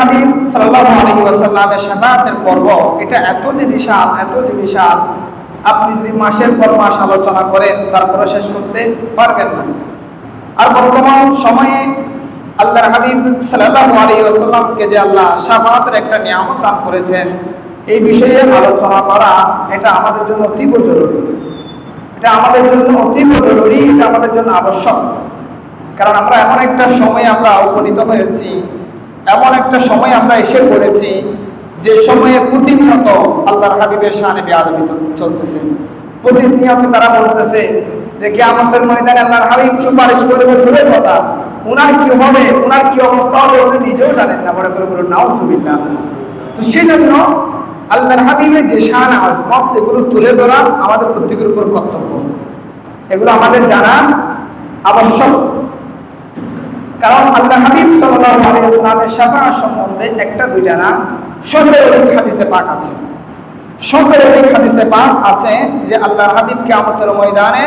হাবিব ওয়াসাল্লামের শাফাআতের পর্ব, এটা এত এত আপনি যদি মাসের পর মাস আলোচনা করেন তারপরে শেষ করতে পারবেন না। আর বর্তমান সময়ে হাবিব ওয়াসাল্লামকে যে আল্লাহ শাফাআতের একটা নিয়ামত দান করেছেন, এই বিষয়ে আলোচনা করা এটা আমাদের জন্য অতীব জরুরি। এটা আমাদের জন্য অতীব জরুরি, এটা আমাদের জন্য আবশ্যক। কারণ আমরা এমন একটা সময় আমরা উপনীত হয়েছি এমন একটা সময় আমরা এসে পড়েছি যে সময়ে প্রতিনিয়ত আল্লাহর হাবিবের শানে বেআবি চলতেছে। প্রতিনিয়ত তারা বলতেছে যে কেয়ামতের ময়দানে আল্লাহর হাবিব সুপারিশ করবে দূরের কথা। উনার কি হবে, উনার কি অবস্থা হবে উনি নিজেও জানেন না। বড় করে বলুন নাও সুবিধা তো সেজন্য আল্লাহর হাবিবের যে শান, আজমত, এগুলো তুলে ধরা আমাদের প্রত্যেকের উপর কর্তব্য। এগুলো আমাদের জানা আবশ্যক। কারণ আল্লাহ হাবিব সাল্লাল্লাহু আলাইহি ওয়াসাল্লামের শাফাআত সম্বন্ধে একটা, দুইটা না, সতেরো অধিক হাদিসে পাক আছে। সতেরো অধিক হাদিসে পাক আছে যে আল্লাহর হাবিব কিয়ামতের ময়দানে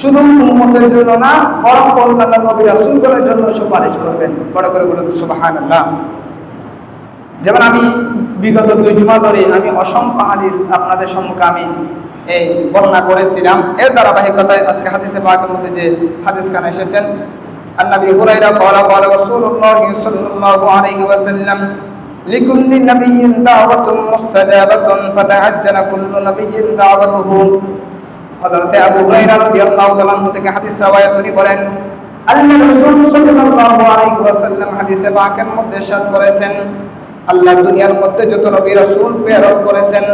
শুধু উম্মতের জন্য না, বরং অন্যান্য নবী রাসূলগণের জন্য সুপারিশ করবেন। বড় করে বলুন, সুবহানাল্লাহ। যেমন আমি বিগত দুই জুমা ধরে আমি অসংখ্য হাদিস আপনাদের সম্মুখে আমি এই বর্ণনা করেছিলাম। এর ধারাবাহিকতায় আজকে হাদিসে পাকের মধ্যে যে হাদিস খান এসেছেন عن ابي هريره قال قال رسول الله صلى الله عليه وسلم لكل نبي دعوة مستجابة فتعجل كل نبي دعوته হযরতে আবু হুরায়রা রাদিয়াল্লাহু তাআলা আনহু থেকে হাদিস রাওয়ায়াত উনি বলেন আল্লাহ রাসূল সাল্লাল্লাহু আলাইহি ওয়াসাল্লাম হাদিসে পাকের মধ্যে ইরশাদ করেছেন আল্লাহ দুনিয়ার মধ্যে যত নবী রাসূল প্রেরণ করেছেন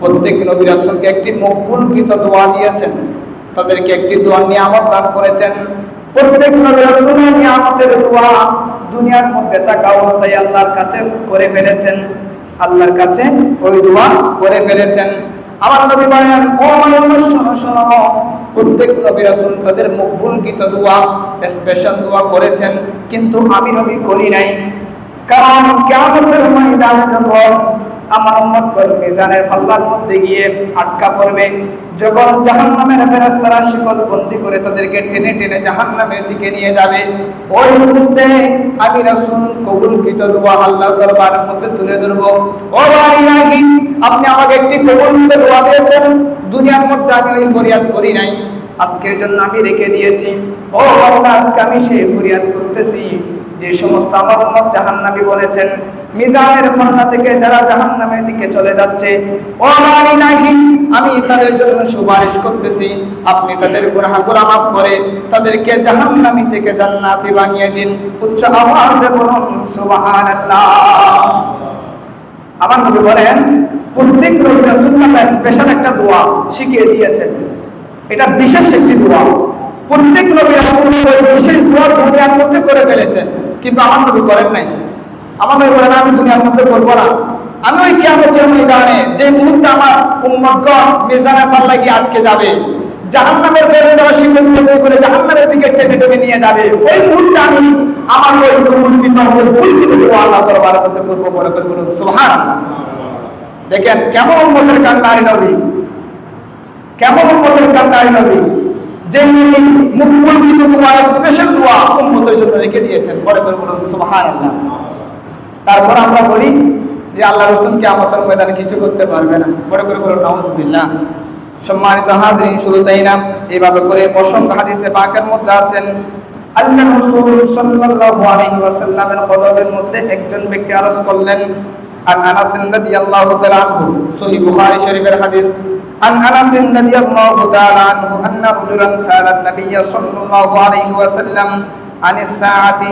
প্রত্যেক নবী রাসূলকে একটি মকবুলকৃত দোয়া দিয়েছেন তাদেরকে একটি দোয়া নিয়ামত দান করেছেন প্রত্যেক নিয়ামতের দোয়া দুনিয়ার মধ্যে থাকা অবস্থায় আল্লাহর কাছে করে ফেলেছেন। আল্লাহর কাছে ওই দোয়া করে ফেলেছেন। আমার নবী বলেন, ও আমার শোনো শোনো। প্রত্যেক নবী রাসূল তাদের মকবুলকৃত দোয়া স্পেশাল দোয়া করেছেন। কিন্তু আমি নবী করি নাই। কারণ কেমন আমার উম্মত মিজানের পাল্লার মধ্যে গিয়ে আটকা পড়বে। যখন জাহান্নামের ফেরেশতারা শিকল বন্দি করে তাদেরকে টেনে টেনে জাহান্নামের দিকে নিয়ে যাবে, ওই মুহূর্তে আমি রাসূল দোয়া আল্লাহ মধ্যে তুলে ধরব। ও ভাই নাকি আপনি আমাকে একটি দোয়া দিয়েছেন। দুনিয়ার মধ্যে আমি ওই ফরিয়াদ করি নাই। আজকের জন্য আমি রেখে দিয়েছি। ও আজকে আমি সেই ফরিয়াদ করতেছি। যে সমস্ত আমার উম্মত বলেছেন মিজানের ফান্না থেকে যারা জাহান্নামের দিকে চলে যাচ্ছে, ও মানি নাকি আমি তাদের জন্য সুপারিশ করতেছি, আপনি তাদের গুনাহগুলো মাফ করে তাদেরকে জাহান্নামী থেকে জান্নাতি বানিয়ে দিন। উচ্চ আওয়াজে বলুন, সুবহানাল্লাহ। আমার নবী বলেন, প্রত্যেক নবী রাসূলুল্লাহ স্পেশাল একটা দোয়া শিখিয়ে দিয়েছেন। এটা বিশেষ একটি দোয়া। প্রত্যেক নবী বিশেষ দোয়া দুনিয়ার মধ্যে করে ফেলেছেন, কিন্তু আমার নবী করেন নাই। আমার নবী বলেন আমি দুনিয়ার মধ্যে করব না। আমি ওই কিয়ামতের ময়দানে যে মুহূর্তে আমার উম্মতগণ গিয়ে আটকে যাবে, জাহান্নামের দ্বারা শিকল করে জাহান্নামের দিকে নিয়ে যাবে, ওই মুহূর্তে আমি আমার ওই আল্লাহ মধ্যে করব বড় করে বলুন দেখেন, কেমন উম্মতের কান্নারি নবী? কেমন উম্মতের কান্নারি নবী? যে দোয়া স্পেশাল দোয়া জন্য রেখে দিয়েছেন বড় করে বলুন, সুবহানাল্লাহ। তারপর আমরা বলি যে আল্লাহ রসুলকে আমাদের ময়দানে কিছু করতে পারবে না। বড় করে বলো নওয়াজবিল্লা সম্মানিত হাজরিন, শুধু তাই না, এইভাবে করে প্রসঙ্গ হাদিসে পাকের মধ্যে আছেন। আল্লাহ রসুল সাল্লাল্লাহু আলাইহি ওয়াসাল্লামের কদমের মধ্যে একজন ব্যক্তি আরজ করলেন, আন আনাস রাদিয়াল্লাহু তাআলা আনহু। সহিহ বুখারী শরীফের হাদিস, আন আনাস রাদিয়াল্লাহু তাআলা আনহু আন্না রাজুলান সালা সাল্লাল্লাহু আলাইহি ওয়াসাল্লাম সাআতি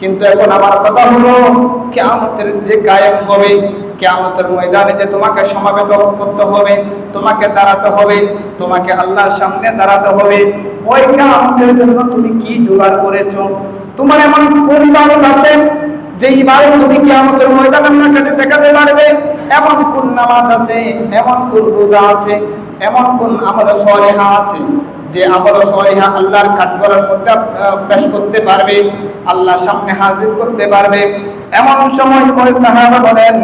কিন্তু এখন আমার কথা হলো, কিয়ামতের যে কায়েম হবে, কিয়ামতের ময়দানে যে তোমাকে সমাবেত করতে হবে, তোমাকে দাঁড়াতে হবে, তোমাকে আল্লাহর সামনে দাঁড়াতে হবে, ওই কিয়ামতের জন্য তুমি কি জোগাড় করেছ? তোমার এমন কোন ইবাদত আছে যে ইবাদত তুমি কিয়ামতের ময়দানে আমার কাছে দেখাতে পারবে? এমন কোন নামাজ আছে, এমন কোন রোজা আছে, এমন কোন আমল সলেহা আছে? যে আমল সলিহা আল্লাহর কাঠগড়ার মধ্যে পেশ করতে পারবে, আল্লাহ সামনে হাজির করতে পারবে। এমন সময় ওই সাহাবা বলেন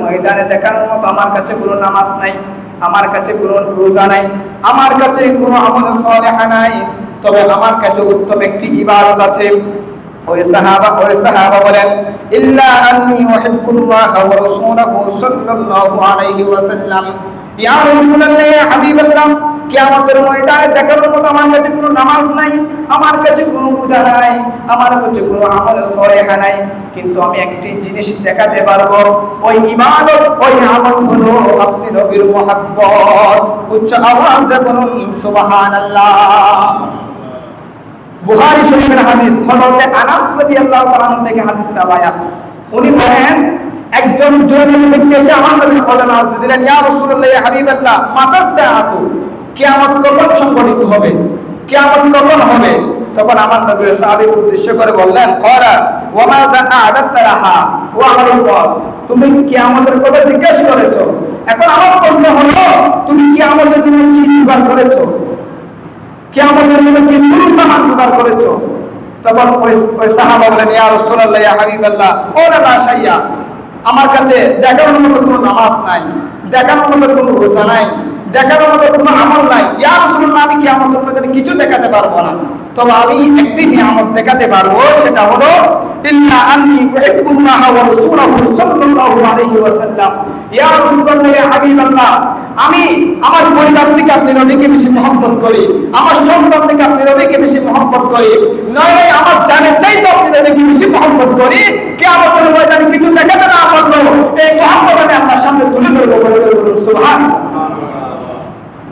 ময়দানে দেখার মতো আমার কাছে কোনো নামাজ নাই, আমার কাছে কোনো রোজা নাই, আমার কাছে কোনো আমল সলেহা নাই, তবে আমার কাছে উত্তম একটি ইবাদত আছে। ওই সাহাবা ওই সাহাবা বলেন, ইল্লা আন্নি উহিব্বুল্লাহ ওয়া রাসূলুহু সাল্লাল্লাহু আলাইহি ওয়াসাল্লাম। ইয়া রাসূলুল্লাহ হাবিবাল্লাহ, কিয়ামতের ময়দানে দেখানোর মতো আমার কাছে কোনো নামাজ নাই, আমার কাছে কোনো রোজা নাই, আমার কাছে কোনো আমল সলেহা নাই। কিন্তু আমি একটি জিনিস দেখাতে পারব, ওই ইবাদত, ওই আমল হলো আপনি নবীর মুহাব্বত। উচ্চ আওয়াজে বলুন, সুবহানাল্লাহ। বুখারী শরীফের হাদিস, হযরত আনাস রাদিয়াল্লাহু তাআলা থেকে হাদিস রাওয়ায়াত। উনি বলেন, একজন জনের ব্যক্তি এসে আমার নবীর দিলেন, ইয়া রাসূলুল্লাহ, ইয়া হাবিবাল্লাহ মাতা সাআতু কিয়ামত কখন সংঘটিত হবে? কিয়ামত কখন হবে? তখন আমার নবী সাহাবী উদ্দেশ্য করে বললেন, ক্বালা, ওয়া মা যাআদাত লাহা ওয়া আমার তুমি কিয়ামতের কথা জিজ্ঞেস করেছ। এখন আমার প্রশ্ন হলো, তুমি কিয়ামতের জন্য কি জোগাড় করেছ? কিয়ামতের জন্য কি শুরু সামান জোগাড় করেছ। তখন ওই সাহাবা বলেন, ইয়া রাসূলুল্লাহ, ইয়া হাবিবাল্লাহ না আমার কাছে দেখানোর মতো কোনো নামাজ নাই, দেখানোর মতো কোনো রোজা নাই, দেখানোর মতো কোনো আমল নাই। ইয়া রাসূলুল্লাহ, আমি কিয়ামতের কিছু দেখাতে পারব না। তবে আমি একটি নিয়ামত দেখাতে পারব, সেটা হলো, ইল্লা আন্নি উহিব্বুল্লাহ ওয়া রাসূলুহু সাল্লাল্লাহু আলাইহি ওয়াসাল্লাম। ইয়া রাসূলুল্লাহ, ইয়া হাবিবাল্লাহ আমি আমার পরিবার থেকে আপনি নবীকে বেশি মহব্বত করি, আমার সন্তান থেকে আপনি নবীকে বেশি মহব্বত করি। নয় আমার জানের চাইতে আপনি নবীকে বেশি মহব্বত করি। কে আমাদের ময়দানে কিছু দেখাতে না পারল এই মহব্বত আমি আল্লাহর সামনে তুলে ধরবো, বলে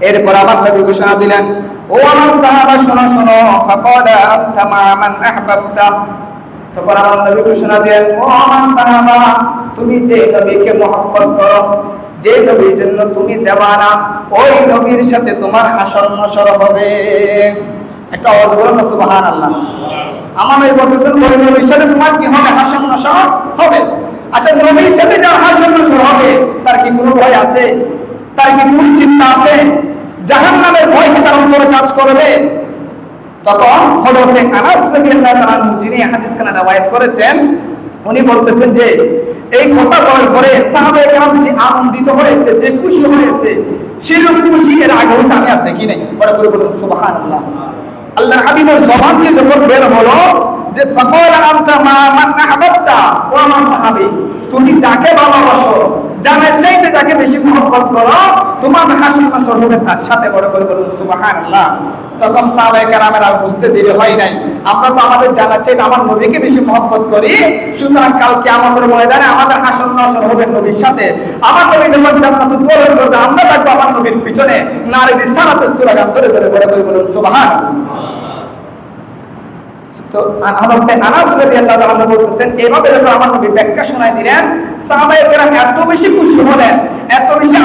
এরপর আবার নবী ঘোষণা দিলেন, ও আমার সাহাবা, শোনো শোনো ফাকালা তখন আমার নবী ঘোষণা দিলেন, ও আমার সাহাবা, তুমি যে নবীকে মহব্বত করো যে নবীর জন্য তুমি দেওয়ানা, ওই নবীর সাথে তোমার হাসর নসর হবে। একটা আওয়াজ বলো না, সুবহানাল্লাহ। আমার নবী বলতেছেন, ওই নবীর সাথে তোমার কি হবে? হাসর নসর হবে। আচ্ছা নবীর সাথে যার হাসর নসর হবে, তার কি কোনো ভয় আছে? তার কি কোন চিন্তা আছে? জাহান নামের ভয় কি তার অন্তরে কাজ করবে? তখন হযরতে আনাস রাদিয়াল্লাহু আনহু, যিনি হাদিস খানা রওয়ায়াত করেছেন, উনি বলতেছেন যে, এই কথা বলার পরে যে আনন্দিত হয়েছে, যে খুশি হয়েছে সেরকম খুশি এর আগে হইতে আমি আর দেখি নাই। বড় করে বলুন, সুবহানাল্লাহ। আল্লাহর হাবিবের জবান দিয়ে যখন বের হলো, যে ফাকাল আনতা মা মান আহবাবতা ও আমার সাহাবি, তুমি যাকে ভালোবাসো জানার চাইতে তাকে বেশি মহব্বত করো, তোমার হাসির মাসর হবে তার সাথে বড় করে বলুন, সুবহানাল্লাহ। তখন সাহাবায়ে কেরামের আর বুঝতে দেরি হয় নাই। আমরা তো আমাদের জানার চাইতে আমার নবীকে বেশি মহব্বত করি। সুতরাং কালকে আমাদের ময়দানে আমাদের হাসন নাসর হবে নবীর সাথে। আমার নবী যখন জান্নাতুল প্রবেশ করবে আমরা থাকব আমার নবীর পিছনে। নারী বিছানাতে সুরাগান ধরে ধরে বড় করে বলুন, সুবহানাল্লাহ। বেশি খুশি হলেন, এত বেশি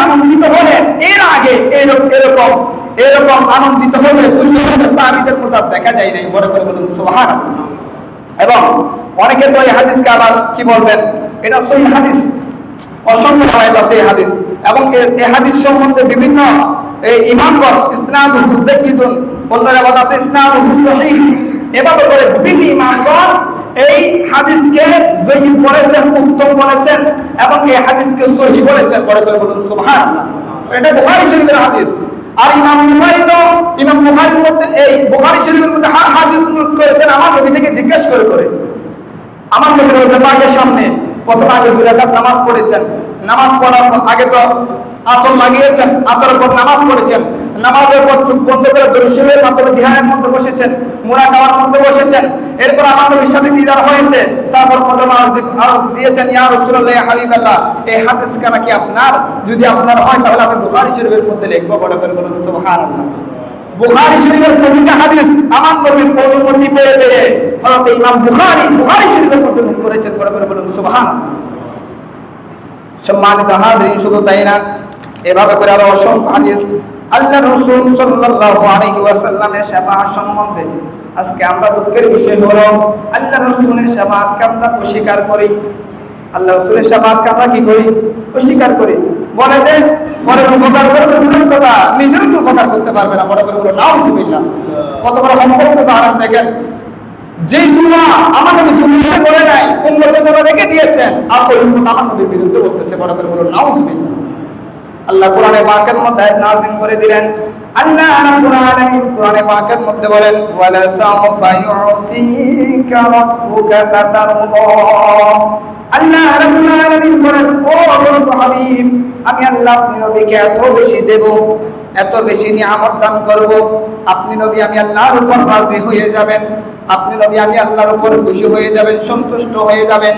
হলেন, এর আগে এবং অনেকে তো এই হাদিসকে আবার কি বলবেন? এটা হাদিস। অসংখ্য এই হাদিস। এবং হাদিস সম্বন্ধে বিভিন্ন ইমামগণ জাইয়িদুন অন্যরা কথা আছে সহিহ এভাবে করে বিভিন্ন ইমামগণ এই হাদিসকে জয়ী বলেছেন, উত্তম বলেছেন এবং এই হাদিসকে বলেছেন বলে করে বলুন এটা শরীফের হাদিস। আর ইমাম তো, ইমাম মধ্যে এই শরীফের মধ্যে হা- হাদিস উল্লেখ করেছেন, আমার নবী থেকে জিজ্ঞেস করে করে। আমার নবী সামনে প্রথম আগে নামাজ পড়েছেন। নামাজ পড়ার আগে তো আতর লাগিয়েছেন, আতরের পর নামাজ পড়েছেন। নামাজের পর চুপ বন্ধ করে দর্শনের মাধ্যমে ধ্যানের মধ্যে বসেছেন মোরা খাওয়ার মধ্যে বসেছেন, এরপর আমার নবীর সাথে দিদার হয়েছে, তারপর আরজ আরজ দিয়েছেন, ইয়া রাসূলুল্লাহ হাবিবাল্লাহ এই হাদিস কানা কি আপনার? যদি আপনার হয়, তাহলে আমি বুখারী শরীফের মধ্যে লিখব বড় করে বলুন, সুবহানাল্লাহ। বুখারী শরীফের প্রতিটা হাদিস আমার নবীর অনুমতি পেয়ে পেয়ে হযরত ইমাম বুখারী বুখারী শরীফের মধ্যে মুখ করেছেন বড় করে বলুন, সুবহানাল্লাহ। সম্মানিত হাজিরিন, শুধু তাই না, এভাবে করে আরও অসংখ্য হাদিস আল্লাহ রাসূল সাল্লাল্লাহু আলাইহি ওয়াসাল্লামের শাফাআত সম্বন্ধে আজকে আমরা দুঃখের বিষয় হলো আল্লাহ রসুলের সেবাতকে আমরা অস্বীকার করি। আল্লাহ রসুলের সেবাতকে আমরা কি করি? অস্বীকার করি। বলে যে ফরের উপকার করবে দূরের কথা নিজের একটু উপকার করতে পারবে না। বড় করে বলো নাও সুবিল্লা কত বড় সম্পর্ক উদাহরণ দেখেন যে দুয়া আমার নবী দুনিয়া করে নাই উম্মতের জন্য রেখে দিয়েছেন আর ওই উম্মত আমার নবীর বিরুদ্ধে বলতেছে, বড় করে বলো নাও সুবিল্লা আল্লাহ কোরআনে পাকের মধ্যে নাযিল করে দিলেন। আল্লাহ রাব্বুল আলামিন কোরআনে পাকের মধ্যে বলেন, ওয়ালা সাওফা ইউতিকা রাব্বুকা ফাতারদা। আল্লাহ রাব্বুল আলামিন বলেন, ও বন্ধু হাবিব, আমি আল্লাহ আপনি নবীকে এত বেশি দেব, এত বেশি নিয়ামত দান করব। আপনি নবী, আমি আল্লাহর উপর রাজি হয়ে যাবেন। আপনি নবী, আমি আল্লাহর উপর খুশি হয়ে যাবেন, সন্তুষ্ট হয়ে যাবেন।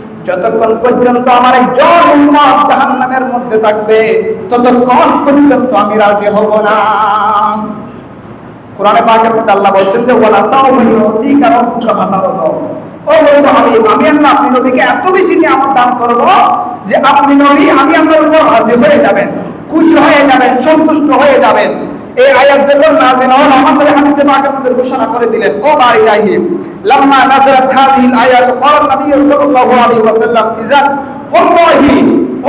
যতক্ষণ পর্যন্ত আমার একজন উম্মত জাহান্নামের মধ্যে থাকবে, ততক্ষণ পর্যন্ত আমি রাজি হব না। কোরআনে পাকের মধ্যে আল্লাহ বলছেন যে, ওয়ালা সাউমা ইউতিকা রাব্বুকা ফাতারদা। ও বন্ধু হাবিব, আমি আল্লাহ আপনি নবীকে এত বেশি নিয়ামত দান করব যে আপনি নবী, আমি আপনার উপর রাজি হয়ে যাবেন, খুশি হয়ে যাবেন, সন্তুষ্ট হয়ে যাবেন। এই নাযিল নবী হাদিসে পাকের মধ্যে ঘোষণা করে দিলেন, ও লাম্মা নাযালাত হাযিহিল আয়াত ক্বালা সাল্লাল্লাহু আলাইহি ওয়াসাল্লাম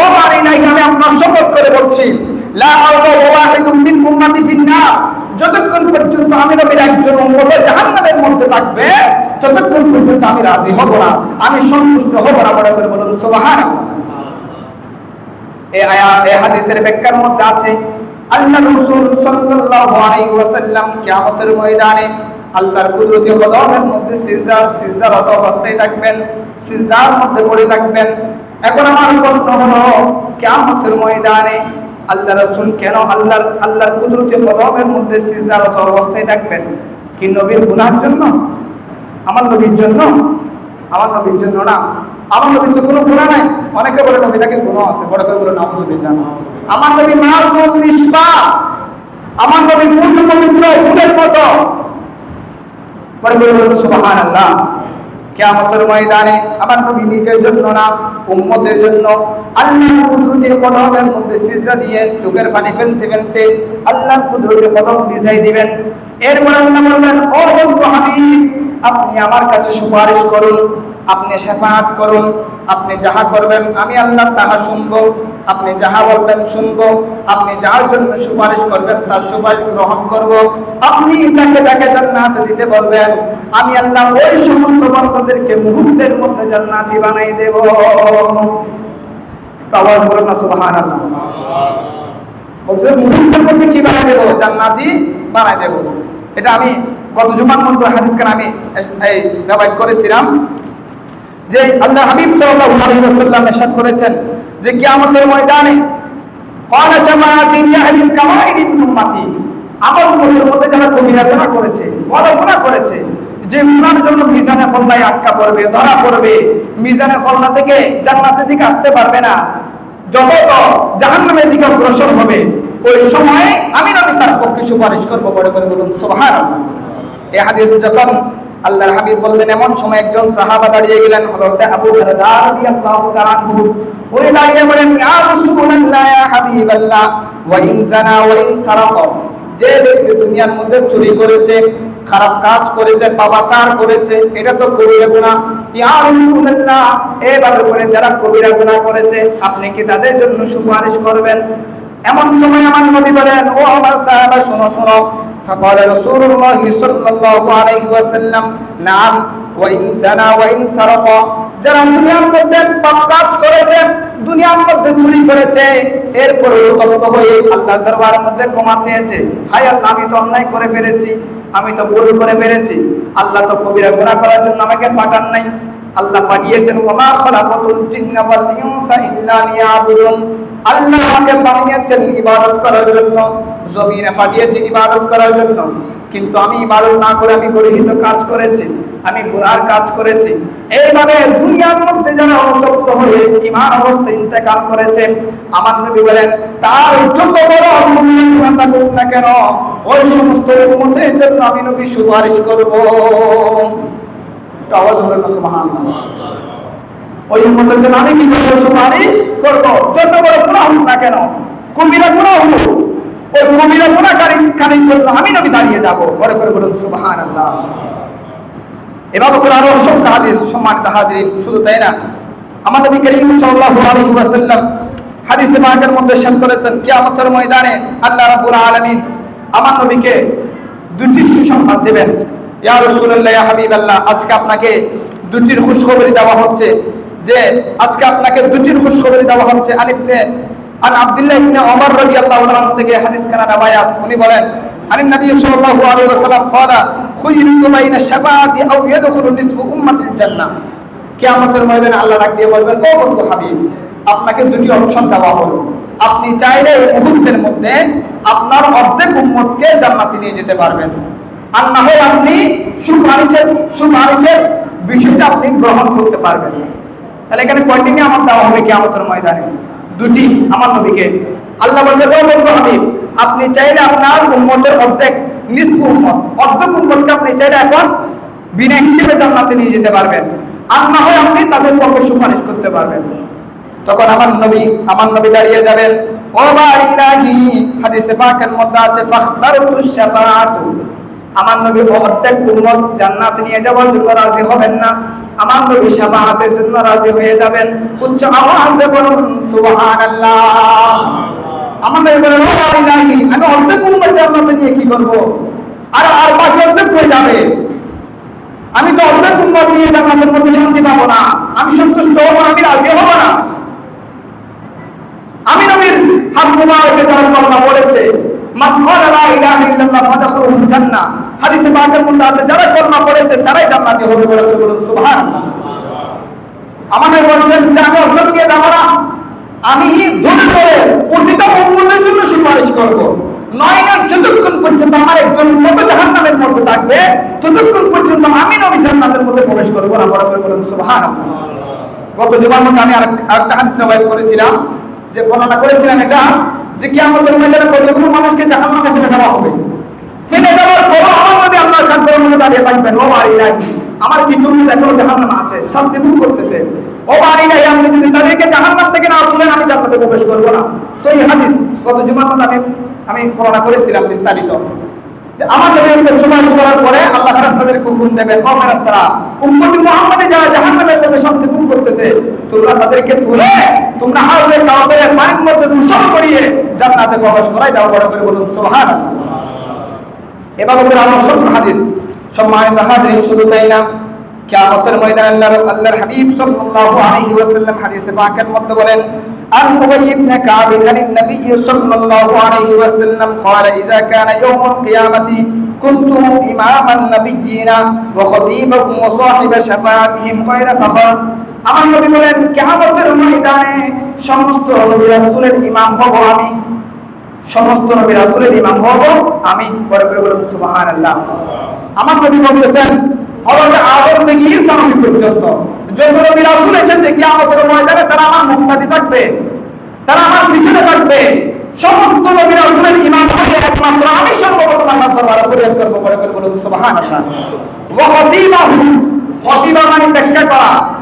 ও আমি আপনার শপথ করে বলছি, লা ওয়াহিদুম মিন উম্মতি যতক্ষণ পর্যন্ত আমি নবীর একজন জাহান্নামের মধ্যে থাকবে, ততক্ষণ পর্যন্ত আমি রাজি হব না, আমি সন্তুষ্ট হব না বড় করে বলুন, সুবহানাল্লাহ। এই আয়াত এই হাদিসের ব্যাখ্যার মধ্যে আছে আল্লাহ ময়দানে মধ্যে অবস্থায় থাকবেন আমার কি জন্য? আমার নবীর জন্য? আমার নবীর জন্য না। আমার নবীর কোনো গুণা নাই। অনেকে বলে নবী নাকি গুণা আছে। বড় করে বলে নাউজুবিল্লাহ। আমার নবী মাসুম আমার নবী পূর্ণ পবিত্র ফুলের মতো। করে বলুন ময়দানে আমার নবী নিজের জন্য না, উম্মতের জন্য। কদমের মধ্যে দিয়ে চোখের পানি ফেলতে ফেলতে আল্লাহর কুদরতি কদম বিছাই দিবেন। এরপর আল্লাহ হাবিব, আপনি আমার কাছে সুপারিশ করুন। আপনি শেফাআত করুন, আপনি যাহা করবেন আমি আল্লাহ তাহা শুনব, আপনি যাহা বলবেন শুনব, আপনি যার জন্য সুপারিশ করবেন তার সুপারিশ গ্রহণ করব। আপনি যাকে যাকে জান্নাত দিতে বলবেন, আমি আল্লাহ ওই সমস্ত বান্দাদেরকে মুহূর্তের মধ্যে জান্নাতি বানাই দেব। আমি গত জুমার মধ্যে হাদিস আমি করেছিলাম যে আল্লাহ হাবিব সাল্লাল্লাহু আলাইহি করেছেন যে কিয়ামতের ময়দানে দিকে আসতে পারবে না। দিকে অগ্রসর হবে, ওই সময়ে আমি তার পক্ষে সুপারিশ করব বড় করে বলুন, সুবহানাল্লাহ। হাদিস যখন আল্লাহর হাবিব বললেন, এমন সময় একজন সাহাবা দাঁড়িয়ে গেলেন, হযরত আবু হুরায়রা রাদিয়াল্লাহু তাআলা উনি দাঁড়িয়ে বলেন, ইয়া রাসূলুল্লাহ, ইয়া হাবিবাল্লাহ, ওয়া ইন জানা, ওয়া ইন সারাকা যে ব্যক্তি দুনিয়ার মধ্যে চুরি করেছে, খারাপ কাজ করেছে, পাপাচার করেছে, এটা তো কবিরা গুনাহ। ইয়া রাসূলুল্লাহ, এভাবে করে যারা কবিরা গুনাহ করেছে, আপনি কি তাদের জন্য সুপারিশ করবেন? এমন সময় আমার নবী বলেন, ও আমার সাহাবা, শোনো শোনো فقال رسول الله صلى الله عليه وسلم نعم وإن زنا وإن سرق যারা দুনিয়ার মধ্যে পাপ কাজ করেছে দুনিয়ার মধ্যে চুরি করেছে এরপরে উত্তপ্ত হয়ে আল্লাহ দরবারের মধ্যে ক্ষমা চেয়েছে হায় আল্লাহ আমি তো অন্যায় করে ফেলেছি আমি তো ভুল করে ফেলেছি আল্লাহ তো কবিরা গুনাহ করার জন্য আমাকে পাঠান নাই আল্লাহ পাঠিয়েছেন ওমা খালাকাতুল জিন্না ওয়াল ইনসা ইল্লা লিয়াবুদুন আল্লাহ আমাকে বানিয়েছেন ইবাদত করার জন্য, জমিনে পাঠিয়েছেন ইবাদত করার জন্য। কিন্তু আমি ইবাদত না করে আমি গরিহিত কাজ করেছি, আমি গুনার কাজ করেছি। এইভাবে দুনিয়ার মধ্যে যারা অনুতপ্ত হয়ে ইমান অবস্থা ইন্তেকাল করেছে, আমার নবী বলেন, তার যত বড় গুনাহ থাকুক না কেন, ওই সমস্ত উম্মতের জন্য আমি নবী সুপারিশ করব। আওয়াজ বলেন সুবহানাল্লাহ। ওই উম্মতের জন্য আমি কি করব সুপারিশ করব। যত বড় গুনাহ হোক না কেন, কুমিরা গুনাহ হোক, ওই কুমিরা আমি নবী দাঁড়িয়ে যাব। করে বলুন, সুবহানাল্লাহ। এভাবে করে আরও অসংখ্য হাদিস শুধু তাই না? আমার নবী করিম ওয়াসাল্লাম মধ্যে করেছেন, কিয়ামতের ময়দানে আল্লাহ রাব্বুল আলামিন আমার নবীকে দুটি সুসংবাদ দেবেন। ইয়া রাসূলুল্লাহ, ইয়া হাবিবাল্লাহ, আজকে আপনাকে দুটির খুশখবরি দেওয়া হচ্ছে। যে আজকে আপনাকে দুটির খুশখবরি দেওয়া হচ্ছে। আলিফনে আর আব্দুল্লাহ ইবনে ওমর রাদিয়াল্লাহু তাআলা থেকে হাদিস কানা রাওয়ায়াত উনি বলেন আলী নবী সাল্লাল্লাহু আলাইহি ওয়াসাল্লাম ক্বালা খুয়িরতু বাইনা শাবাতি আও ইয়াদখুলু নিসফু উম্মাতিল জান্নাহ। কিয়ামতের ময়দানে আল্লাহ ডাক দিয়ে বলবেন, ও বন্ধু হাবিব, আপনাকে দুটি অপশন দেওয়া হলো। আপনি চাইলে এই মুহূর্তের মধ্যে আপনার অর্ধেক উম্মতকে জান্নাতে নিয়ে যেতে পারবেন। আর না হয় আপনি সুপারিশের সুপারিশের বিষয়টা আপনি গ্রহণ করতে পারবেন তাহলে এখানে কয়টি আমার দেওয়া হবে কিয়ামতের ময়দানে? দুটি আমার নবীকে। আল্লাহ বলবে ও বন্ধু হাবিব, আপনি চাইলে আপনার উম্মতের অর্ধেক নিষ্প উম্মত, অর্ধেক উম্মতকে আপনি চাইলে এখন বিনা হিসেবে জান্নাতে নিয়ে যেতে পারবেন। আর না হয় আপনি তাদের পক্ষে সুপারিশ করতে পারবেন। তখন আমার নবী আমার নবী দাঁড়িয়ে যাবেন। আমার নবী অর্ধেক উম্মত জান্নাতে নিয়ে যাওয়ার জন্য রাজি হবেন না। আমার নবী শাফাআতের জন্য রাজি হয়ে যাবেন। উচ্চ আওয়াজে বলুন, সুবহানাল্লাহ। নবী বলেন, ও বারিলাহি আমি অর্ধেক উম্মত জান্নাতে নিয়ে কি করব? আর আর বাকি অর্ধেক হয়ে যাবে। আমি তো অর্ধেক উম্মত নিয়ে জান্নাতের মধ্যে শান্তি পাবো না। আমি সন্তুষ্ট হব না, আমি রাজি হব না। আমি নবীর হাত মুবারকে তারা কলমা পড়েছে মান আমি উম্মতের জন্য সুপারিশ করব। নয় না যতক্ষণ পর্যন্ত আমার একজন জাহান্নামের মধ্যে থাকবে, ততক্ষণ পর্যন্ত আমি নবী জান্নাতের মধ্যে প্রবেশ করব না বড় করে বলুন, সুবহানাল্লাহ। গত জুমার মধ্যে আমি আরেক- আরেকটা হাদিস করেছিলাম, যে বর্ণনা করেছিলাম এটা যে কিয়ামতের ময়দানে কতগুলো মানুষকে জাহান্নামে ফেলে দেওয়া হবে? ফেলে দেওয়ার পরও আমার নবী আল্লাহর কাছে মধ্যে দাঁড়িয়ে থাকবেন, ও বাড়ি নাই, আমার কিছু উম্মত এখনও জাহান্নামে আছে? শাস্তি ভোগ করতেছে। ও বাড়ি নাই, আপনি যদি তাদেরকে জাহান্নাম থেকে না তুলেন, আমি জান্নাতে প্রবেশ করব না। এই হাদিস, গত জুমার মধ্যে আমি আমি বর্ণনা করেছিলাম বিস্তারিত। যে নবীকে সুপারিশ করার পরে আল্লাহ ফেরেশতাদেরকে হুকুম দেবেন, ও ফেরেশতারা, উম্মতি মুহাম্মাদে যারা মধ্যে করতেছে, তোমরা তাদেরকে তুলে, তোমরা হাউজে কাউসারের মধ্যে দূষণ করিয়ে জান্নাতে প্রবেশ করাই দাও বড় করে বলুন সুবহানাল্লাহ এভাবে করে আরো অসংখ্য হাদিস সম্মানিত হাজিরিন শুধু তাই না কিয়ামতের ময়দানে আল্লাহর আল্লাহর হাবিব সাল্লাল্লাহু আলাইহি ওয়াসাল্লাম হাদিসে পাকের মধ্যে বলেন عن أبي بن كعب عن النبي صلى الله عليه وسلم قال إذا كان يوم القيامة كنت إمام النبيين وخطيبهم وصاحب شفاعتهم غير فخر আমার নবী বলেন, কিয়ামতের ময়দানে সমস্ত নবী ইমাম হব আমি। সমস্ত নবী ইমাম হব আমি। পরে পরে বলুন, সুবহানাল্লাহ। আমার নবী বলতেছেন আমার থাকবে। তারা আমার থাকবে। সমস্ত আমি আল্লাহ করব। পরে খতিবা মানে ব্যাখ্যা করা।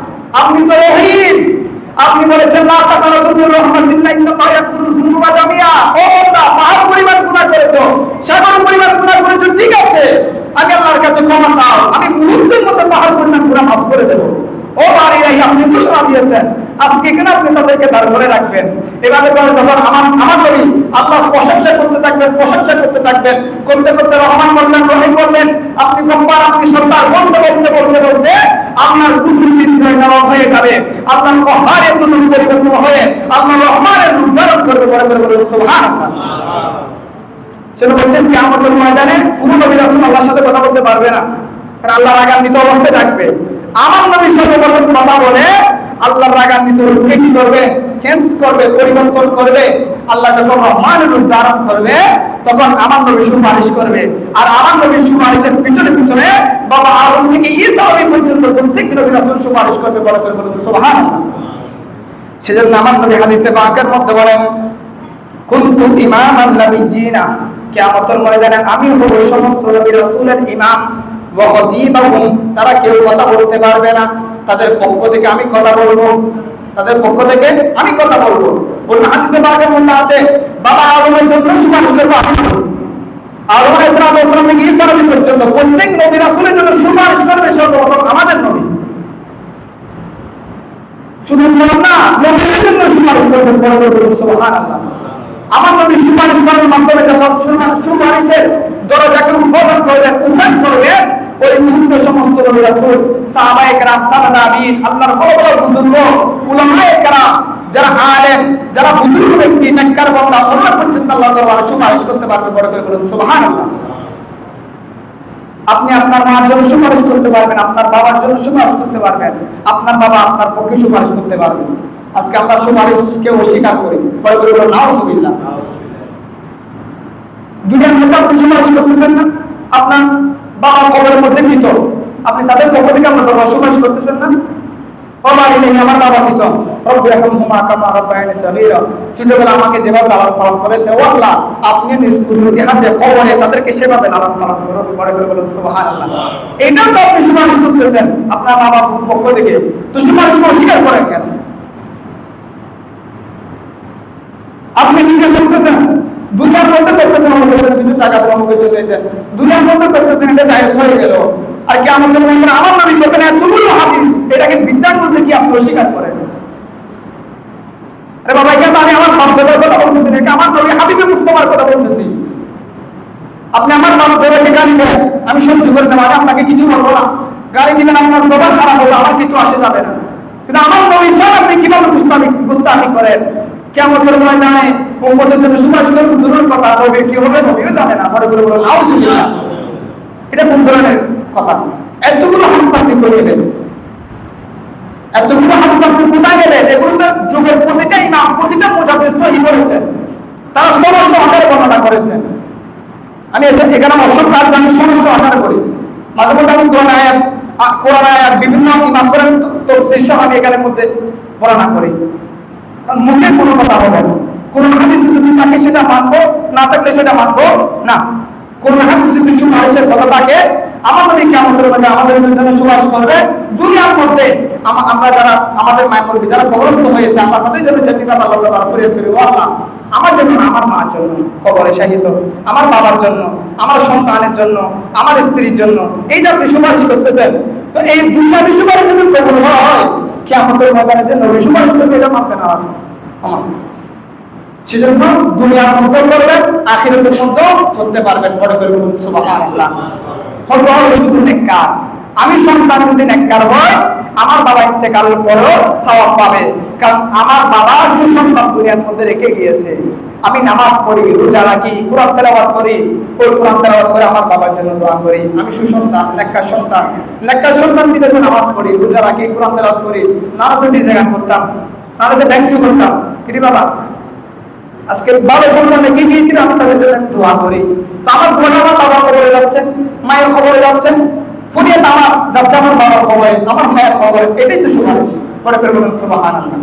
আপনি তো রহিম। আপনি বলেছেন, লা তাকানাতু মির রাহমাতিল্লাহ ইন্নাল্লাহ ইয়াগফিরু যুনুবা জামিআ। ও বান্দা পাহাড় পরিমাণ গুনাহ করেছ সাগর পরিমাণ গুনাহ করেছ ঠিক আছে আমি আল্লাহর কাছে ক্ষমা চাও আমি মুহূর্তের মধ্যে পাহাড় পরিমাণ গুনাহ মাফ করে দেব ও বাড়ি রাই আপনি ঘোষণা দিয়েছেন আজকে কেন আপনি তাদেরকে রাখবেন। যখন আমার আমার আল্লাহ প্রশংসা করতে থাকবেন, প্রশংসা করতে থাকবেন, করতে করতে রহমান রহিম আপনি আপনি সরকার বলতে বলতে বলতে বলতে আপনার হয়ে যাবে। আল্লাহ কহারের রূপ পরিবর্তন হয়ে আল্লাহ রহমানের রূপ ধারণ করবে বলে করে বলে সেটা বলছেন কি আমাদের ময়দানে কোন আল্লাহর সাথে কথা বলতে পারবে না। কারণ আল্লাহ রাগান্বিত অবস্থায় থাকবে। আমার নবীর সাথে কথা বলে আল্লাহর রাগান্বিত রূপকে কি করবে? চেঞ্জ করবে, পরিবর্তন করবে। আল্লাহ যখন রহমানের রূপ ধারণ করবে, তখন আমার নবী সুপারিশ করবে। আর আমার নবীর সুপারিশের পিছনে পিছনে বাবা আদম থেকে ঈসা নবী পর্যন্ত প্রত্যেক নবী রাসূল সুপারিশ করবে। বলে করে বলুন, সুবহানাল্লাহ। সেজন্য আমার নবী হাদিসে পাকের মধ্যে বলেন, কুনতু ইমামান নাবিয়্যিনা কিয়ামতের ময়দানে আমি হব সমস্ত নবী রাসূলের ইমাম। ওয়া খতিবাহুম, তারা কেউ কথা বলতে পারবে না। তাদের পক্ষ থেকে আমি কথা বলব। তাদের পক্ষ থেকে আমি কথা বলব। মধ্যে আছে, বাবা জন্য সুপারিশ করব আমি। আদম আলাইহিস সালাম থেকে ঈসা পর্যন্ত প্রত্যেক জন্য সুপারিশ করবে সর্বপ্রথম আমাদের নবী। শুধু না নবীর জন্য সুপারিশ করবেন বড় আমার নবী সুপারিশ করার মাধ্যমে যখন সুপারিশের দরজাকে উদ্বোধন ওই মুহূর্তে সমস্ত সুপারিশ করে আপনি আপনার মার জন্য সুপারিশ করতে পারবেন, আপনার বাবার জন্য সুপারিশ করতে পারবেন, আপনার বাবা আপনার পক্ষে সুপারিশ করতে পারবেন আজকে আমরা সুপারিশকে অস্বীকার করি করে মধ্যে আপনার বাবা কবরের মধ্যে মৃত আপনি তাদের পক্ষ থেকে বাবা সুপারিশ করতেছেন না? আমার আমাকে আপনি নিজ করতেছেন দুনিয়ার মধ্যে করতেছেন জন্য কিছু টাকা দেবো আমাকে এটা দুনিয়ার মধ্যে করতেছেন, এটা হয়ে গেল। আর কি আমাদের মধ্যে আমার নবী করবেন এতগুলো হাদিস। এটাকে বিদ্যার মধ্যে কি আপনি অস্বীকার করেন? আরে বাবা, এখানে আমি আমার বাপ কথা বলতেছি এটা আমার নবী হাবিবে মুস্তফার কথা বলতেছি। আপনি আমার বাপ দাদাকে গালি দেন, আমি সহ্য করে নেব আমি আপনাকে কিছু বলব না। গালি দিবেন আপনার জবান খারাপ হলো আমার কিছু আসে যাবে না। কিন্তু আমার নবী সব আপনি কীভাবে গুস্তামি গুস্তামি করেন? কেমন করে ময়দানে উম্মতের জন্য সুপারিশ করবেন দূরের কথা নবী কি হবে নবীও জানে না পরে করে বলেন আউযুবিল্লাহ এটা কোন ধরনের কথা। এতগুলো হাদিস করিয়ে এতগুলো হাদিস আপনি কোথায় গেলেন? এগুলো তো যুগের প্রতিটা ইমাম প্রতিটা মুজাদ্দিদ সহি করেছেন। তারা সমস্ত আকারে বর্ণনা করেছেন। আমি এসে এখানে অসংখ্য কাজ আমি সমস্ত আকারে করি মাঝে মধ্যে আমি কোরআন আয়াত কোরআন আয়াত বিভিন্ন ইমাম করেন, তো সেই সব আমি এখানের মধ্যে বর্ণনা করি। মুখে কোনো কথা হবে না। কোন হাদিস যদি থাকে সেটা মানবো, না থাকলে সেটা মানবো না। কোন হাদিস যদি সুপারিশের কথা থাকে আমার মধ্যে আমাদের জন্য করবে? দুনিয়ার মধ্যে আমরা যারা আমাদের যারা কবরস্থ হয়েছে, আমরা তাদের জন্য আল্লাহ আমার জন্য আমার মার জন্য, কবরে আমার বাবার জন্য, আমার সন্তানের জন্য, আমার স্ত্রীর জন্য এই যে আপনি সুপারিশ করতেছেন। তো এই হয় নবী সুপারিশ করবে, এটা নারাজ। আমার। সেজন্য দুনিয়ার মধ্যে করবেন, আখিরাতের মধ্যেও করতে পারবেন। বড় করে বলুন, সুবহানাল্লাহ। আমি সন্তান যদি নেককার হয়, আমার বাবা ইন্তেকাল পরেও সওয়াব পাবে। কারণ আমার বাবা সুসন্তান দুনিয়ার মধ্যে রেখে গিয়েছে। আমি নামাজ পড়ি, রোজা রাখি, কোরআন তেলাওয়াত করি, ওই কোরআন তেলাওয়াত করে আমার বাবার জন্য দোয়া করি। আমি সুসন্তান, নেককার সন্তান। নেককার সন্তান দিলে নামাজ পড়ি, রোজা রাখি, কোরআন তেলাওয়াত করি, নানা তো জায়গা করতাম, নানা তো ড্যান্সও করতাম। কিরে বাবা আজকে ভালো সন্তান কি কি কি আমি তাদের জন্য দোয়া করি। আমার আমার খবরে যাচ্ছে, মায়ের খবরে যাচ্ছে ফুরিয়ে তো আমার যাচ্ছে আমার বাবার খবরে, আমার মায়ের খবরে, এটাই তো সুপারিশ। পরে করে বলেন সুবহানাল্লাহ।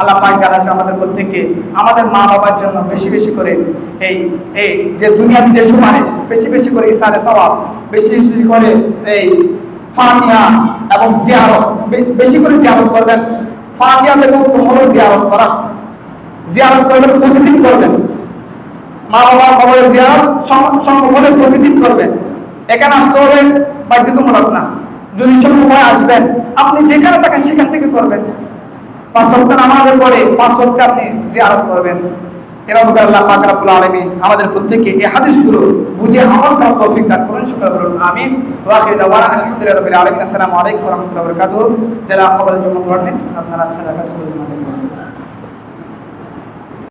আল্লাহ পাক আছে আমাদের প্রত্যেককে আমাদের মা বাবার জন্য বেশি বেশি করে এই এই যে দুনিয়ার যে সুপারিশ, বেশি বেশি করে ইসারে বেশি বেশি করে এই ফাতিহা এবং জিয়ারত বেশি করে জিয়ারত করবেন। থেকে উত্তম হলো জিয়ারত করা। জিয়ারত করবেন, প্রতিদিন করবেন। মা বাবার খবরের জিয়ারত সম্ভব প্রতিদিন করবেন। এখানে আসতে হবে, বাধ্যতামূলক না। যদি সময় আসবেন, আপনি যেখানে থাকেন সেখান থেকে করবেন। নামাজের পরে পাঁচ ওয়াক্ত আপনি জিয়ারত করবেন। আলামিন আমাদের প্রত্যেককে এই হাদিসগুলো বুঝে আমল করার তৌফিক দান করুন। শুকর ওয়া বারাকাতুহু। যারা আপনারা করুন।